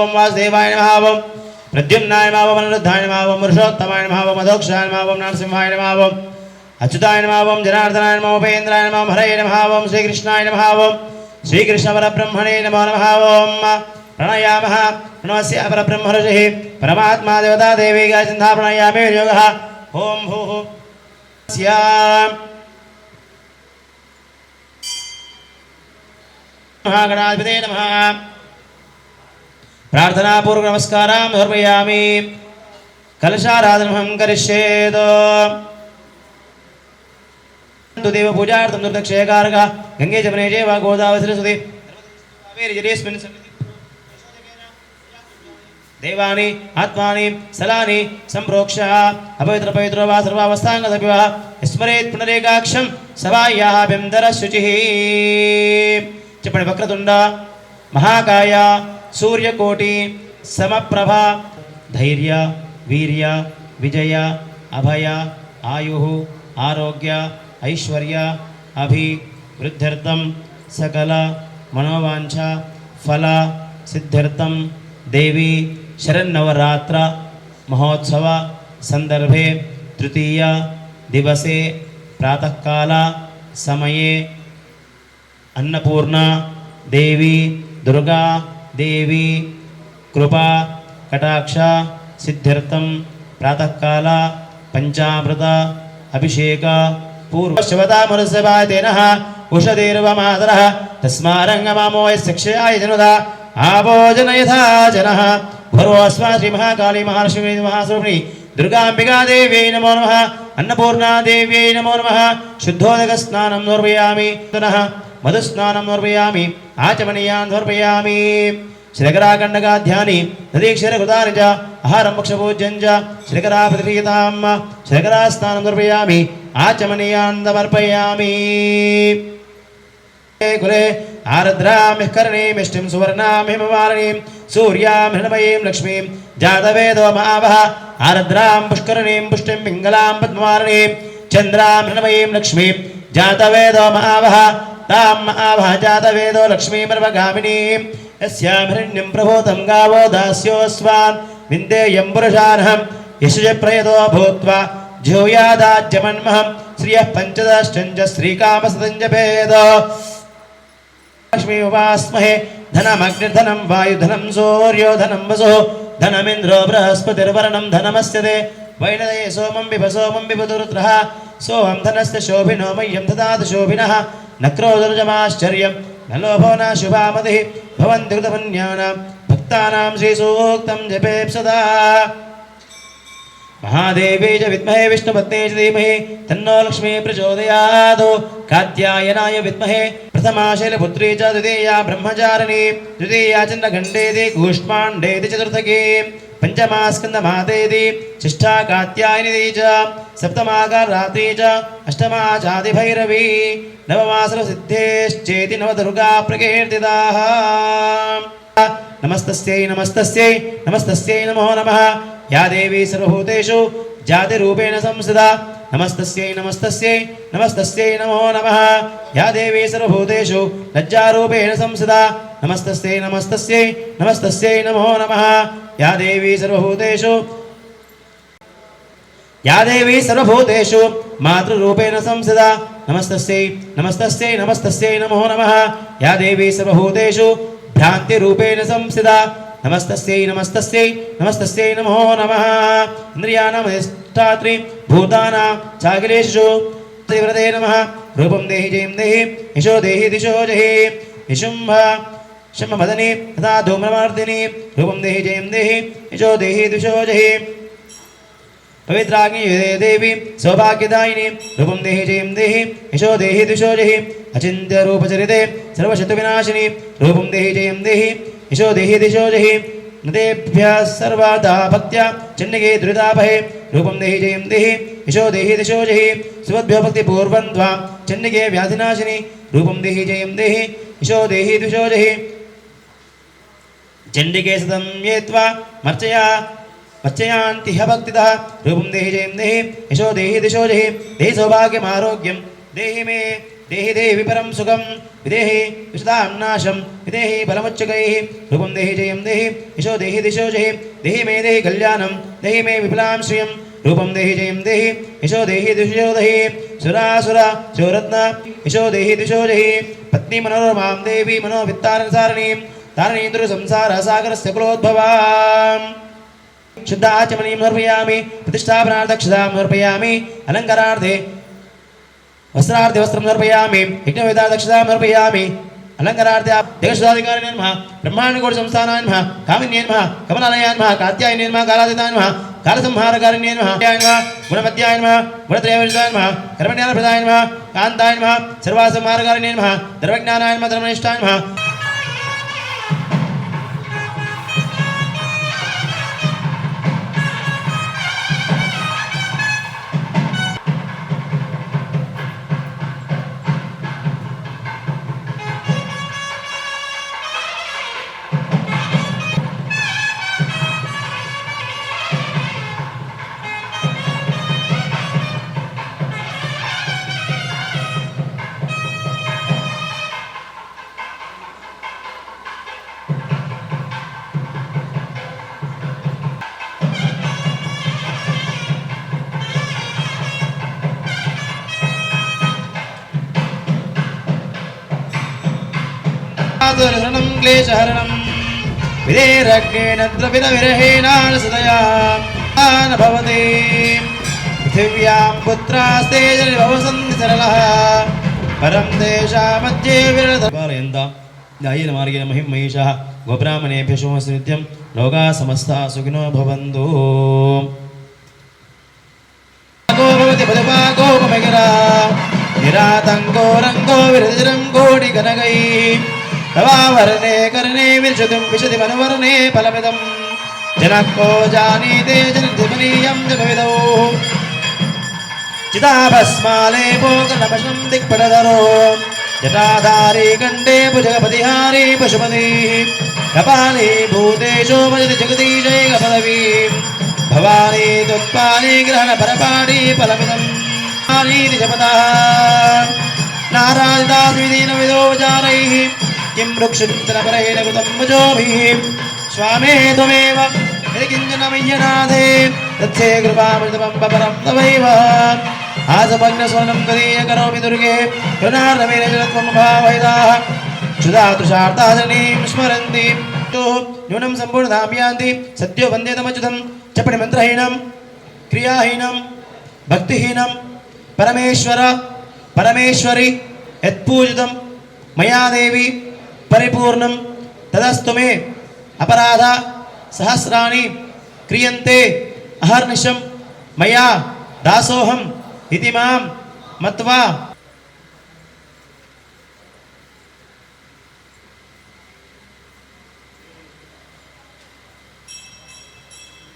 మావం వాసుదేవాయ మావం ప్రద్యుమ్నాయ మావం అనురుద్ధాయ మావం పురుషోత్తమాయ మావం అధోక్షాయ మావం నరసింహాయ మావం అచ్యుతాయ మావం జనార్దనాయ మామోపేంద్రాయ మామ హరయ నమావం శ్రీకృష్ణాయ నమావం శ్రీకృష్ణ పరబ్రహ్మణే నమో నమావం ప్రణయామ ప్రణవస్య పరబ్రహ్మ ఋషి పరమాత్మా దేవతా దేవీగా చింతా ప్రణయామే యోగ ఓం భూ మహాగణాధిపతే నమ ప్రార్థనాపూర్వక నమస్కారం నిర్మయామి కలశారాధనం కరిష్యేదో దేవ పూజార్థం దుర్దక్షేకారక గంగే జమనే జయ గోదావరి సరస్వతి దేవాని ఆత్మాని స్థలాని సంప్రోక్ష. అపవిత్ర పవిత్ర వా సర్వావస్థాంగ స్మరేత్ పునరేకాక్షం సవాయా శుచి చెప్పండి వక్రతుండ మహాకాయ सूर्यकोटि, समप्रभा, धैर्य, वीर्य, विजय, अभय, आयु, आरोग्य, ऐश्वर्य, अभि वृद्ध्यर्थम सकल मनोवांछ फल सिद्ध्यर्थम देवी, शरन्नवरात्र, महोत्सव, संदर्भे, तृतीय, दिवसे प्रातः काल समये, अन्नपूर्णा, देवी, दुर्गा దేవి కృపా కటాక్ష సిద్ధ్యర్థం ప్రాతకాల పంచామృత అభిషేక పూర్వ పూర్వశివతామనుసభాతేన ఉషధీర్వమాదర తస్మారంగమామో శిక్షయాయ జనుద ఆభోజన యథా జన భర్వస్మా శ్రీ మహాకాళీ మహాలక్ష్మీ మహాస్వామి దుర్గాంబికా దేవ్యై నమో నమ అన్నపూర్ణాదేవ్యై నమో నమ శుద్ధోదక స్నానం నిర్వయామి పునః మధుస్నానం సమర్పయామి ఆచమనీయాన్ సమర్పయామి శిరకరాఖండగాధ్యాని నదీక్షరకృతాని చ ఆహారం పక్షపూజ్యం చ శ్రీకరా ప్రతిక్రియతాం శిరకరా స్నానం సమర్పయామి ఆచమనీయాన్ సమర్పయామి కులే ఆరద్రామిః కరణీమిష్టిం సువర్ణామిమవారణీం సూర్యాం హృణమయీం లక్ష్మీం జాతవేదో మావహ ఆరద్రాం పుష్కరణీం పుష్టిం పింగళాం పద్మవారణీం చంద్రాం హృణమయీం లక్ష్మీం జాతవేదో మావహ तां महावः जातवेदो लक्ष्मीमर्वगामिनीं यस्यां हिरण्यं प्रभूतं गावो दास्योऽस्वान् विन्देयं पुरुषार्हं यशुजप्रयतो भूत्वा ज्योयादाज्यमन्महं श्रियः पञ्चदश्चञ्च श्रीकामसदञ्जभेद लक्ष्मी उपास्महे धनमग्निर्धनं वायुधनं सूर्यो धनं वसुः धनमिन्द्रो बृहस्पतिर्वरणं धनमस्य ते वैनदये सोमं बिभ सोमं बिभुदुरुद्रः सोऽहं धनस्य शोभिनो मह्यं ददातु शोभिनः నక్రోదరుజమాశ్చర్యం నలోభో నా శుభామతి భవంతి కృతపుణ్యానాం భక్తానాం శ్రీసూక్తం జపేప్సదా మహాదేవీ చ విద్మహే విష్ణుపత్నే చ ధీమహి తన్నో లక్ష్మీ ప్రచోదయాదు కాత్యాయనాయ విద్మహే ప్రథమాశైలపుత్రీ చ ద్వితీయా బ్రహ్మచారిణీ తృతీయా చంద్రఖండేది కూష్మాండేది చతుర్థకీ పంచమాస్కందమాదేది చిష్టా కాత్యాయనిది చ स्कन्दमातेति षष्ठा कात्यायनिति च सप्तमा रात्रि च अष्टमा चादिभैरवी नवमा सर्वसिद्धेश्चेति नवदुर्गा प्रकीर्तिताः नमस्तस्यै नमस्तस्यै नमस्तस्यै नमो नमः या देवी सर्वभूतेषु जातिरूपेण संस्थिता नमस्तस्यै नमस्तस्यै नमस्तस्यै नमो नमः या देवी सर्वभूतेषु लज्जारूपेण संस्थिता नमस्तस्यै नमस्तस्यै नमस्तस्यै नमो नमः या देवी सर्वभूतेषु యాదేవి సర్వభూతేషు మాతృరూపేణ సంసద. నమస్తస్యై నమస్తస్యై నమస్తస్యై నమో నమ. యాదేవి సర్వభూతేషు భ్రాంతిరూపేణ సంసద. నమస్తస్యై నమస్తస్యై నమస్తస్యై నమో నమ. ఇంద్రియాణమధిష్టాత్రి భూతానా చాకిలేషు. త్రివ్రతే నమ. రూపం దేహి జయం దేహి యశో దేహి దిశో జహి. యశుంభ శంభ మదని తథా ధూమ్రమార్దిని. రూపం దేహి జయం దేహి యశో దేహి దిశో జహి. पवित्राग्नि देवी, सौभाग्यदायिनी, रूपं देहि जयं देहि, यशो देहि दिशो जहि अचिन्त्य रूपचरिते सर्वशत्रुविनाशिनी रूपं देहि जयं देहि, यशो देहि दिशो जहि नदेभ्यः सर्वदा भक्त्या, चण्डिके दुरितापहे, रूपं देहि जयं देहि, यशो देहि दिशो जहि सुभद्भ्यो भक्तिपूर्वं त्वां, चण्डिके व्याधिनाशिनी, रूपं देहि जयं देहि, यशो देहि दिशो जहि चण्डिके सतं ये मर्चया मर्चयान्ति भक्तितः रूपं देहि जयं देहि यशो देहि दिशो जहि देहि सौभाग्यमारोग्यं देहि मे देहि देहि परं सुखं विदेहि विशदां नाशं विदेहि बलमुच्चकैः रूपं देहि जयं देहि यशो देहि दिशो जहि देहि मे देहि कल्याणं देहि मे विपुलां श्रियं रूपं देहि जयं देहि यशो देहि दिशो देहि सुरासुर शिवरत्न यशो देहि दिशो जहि पत्नी मनोरमां देवी मनोवित्तारसारणीं तारणीन्द्र संसार सागरस्य कुलोद्भवाम् शुद्धाचमनीं समर्पयामि प्रतिष्ठापनार्थक्षतां समर्पयामि, अलङ्कारार्थे वस्त्रार्थे वस्त्रं समर्पयामि यज्ञवेदादक्षतां समर्पयामि, अलङ्कारार्थे देशदाधिकारिणे नमः ब्रह्माण्डकोटि संस्थानाय नमः, कामिन्ये नमः, कमलालयाय नमः कात्यायने नमः कालादिताय नमः, कालसंहारकारिण्ये नमः अध्याय नमः गुणमध्याय नमः कर्मज्ञानप्रदाय नमः, कान्ताय नमः, सर्वासंहारकारिण्ये नमः, धर्मज्ञानाय नमः, धर्मनिष्ठाय नमः आतुरहरणं क्लेशहरणं विधेरग्नेन द्रविरविरहेणानसदया न भवति पृथिव्यां पुत्रास्ते भवसन्ति सरलः परं तेषामध्ये विरलपालयन्तां न्यायेन मार्गेण महिं महिषः गोब्राह्मणेभ्य शोमस्य नित्यं लोकाः समस्ताः सुखिनो भवन्तु गो भवति पदपा गोपमगिरा निरातङ्गो रङ्गो विरतिरं भवावरणे करणे विशुतिं विशति मनुवर्णे फलमिदं जनः को जानीते जनधिपनीयं जपविदौ चिताभस्मालेपोकलमशं दिक्पटधरो। जटाधारी कण्ठे भुजगपतिहारी पशुपतिः। कपाली भूतेषु भजति जगदीशैकपदवी भवानी त्वत्पाली ग्रहणपरपाणी फलमिदम् आनीति जपतः किं वृक्षचिन्तनपरहेण कृतं भुजोभिः स्वामे त्वमेव यदि किञ्चन मय्यनाथे तत्से कृपामृतमं परं तवैव आसमग्नस्वर्णं कदीय करोमि दुर्गे कृणार्णवेन जलत्वं भावयदाः क्षुधातृषार्थाचरणीं स्मरन्ति तो न्यूनं सम्पूर्णतां यान्ति सद्यो वन्देतमच्युतं चपणिमन्त्रहीनं क्रियाहीनं भक्तिहीनं परमेश्वर परमेश्वरि यत्पूजितं मया పరిపూర్ణం తదస్తుమే అపరాధ సహస్రాన్ని క్రియంతే అహర్నిశం మయా దాసోహం ఇది మాం మత్వా